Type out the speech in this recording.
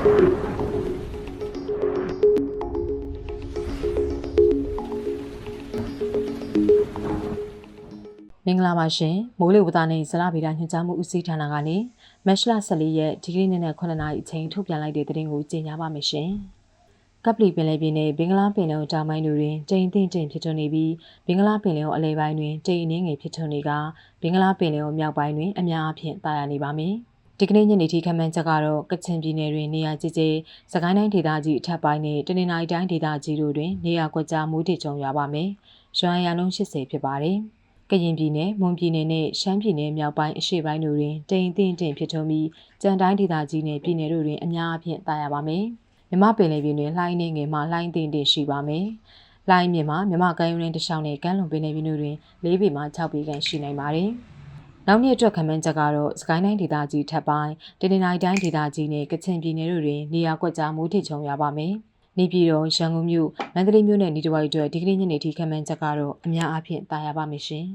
မင်္ဂလာပါရှင်မိုးလေဝသနှင့်ဇလဗေဒညွှန်ကြားမှုဦးစီးဌာနကနေမတ်လ14ရက်ဒီကနေ့နေ့နဲ့9နာရီအချိန်ထုတ်ပြန်လိုက်တဲ့သတင်းကိုကြေညာပါမယ်ရှင်ကပလီပင်လယ်ပြင်နဲ့ဘင်္ဂလားပင်လယ်တောင်ပိုင်းတို့တွင်တိမ်တင့်တင့်ဖြစ်ထွန်းနေပြီးဘင်္ဂလားပင်လယ်အလယ်ပိုင်းတွင်တိမ်အနှင်းငယ်ဖြစ်ထွန်းနေကဘင်္ဂလားပင်လယ်မြောက်ပိုင်းတွင်အများအပြားဖြစ်တာရနေပါမည်။ ဒီကနေ့ညနေထိခန့်မှန်းချက်ကတော့ကချင်ပြည်နယ်တွင်နေရာကြီးကြီးစကိုင်းတိုင်းဒေသကြီးအထက်ပိုင်းနဲ့တနင်္လာရီတိုင်းဒေသကြီးတို့တွင်နေရာကွက်ကြားမိုးထစ်ချုံရွာပါမယ်။ရွာရန်လုံး80ဖြစ်ပါတယ်။ကရင်ပြည်နယ်မွန်ပြည်နယ်နဲ့ရှမ်းပြည်နယ်မြောက်ပိုင်းအရှေ့ပိုင်းတို့တွင်တိမ်သိမ့်တင်ဖြစ်ထွန်းပြီးကြံတိုင်းဒေသကြီးနဲ့ပြည်နယ်တို့တွင်အများအပြားတာယာပါမယ်။မြမပင်လယ်ပြင်တွင်လှိုင်းနေငယ်မှလှိုင်းသိမ့်တင်ရှိပါမယ်။လှိုင်းမြင်မှာမြမကမ်းရိုးရင်းတစ်လျှောက်နဲ့ကမ်းလွန်ပင်လယ်ပြင်တို့တွင်၄ပေမှ6ပေခန့်ရှိနိုင်ပါတယ်။ နောက်နှစ်အတွက်ခမန်းချက်ကတော့စကိုင်းတိုင်းဒေသကြီးထပ်ပိုင်းတနင်္လာရီတိုင်းဒေသကြီးနဲ့ကချင်ပြည်နယ်တို့တွင်နေရာကွက်ကြားမိုးထစ်ချုံရပါမယ်။နေပြည်တော်ရန်ကုန်မြို့မန္တလေးမြို့နဲ့နေတဝိုက်အတွက်ဒီကနေ့ညနေထိခမန်းချက်ကတော့အများအားဖြင့်တာယာပါမယ်ရှင်။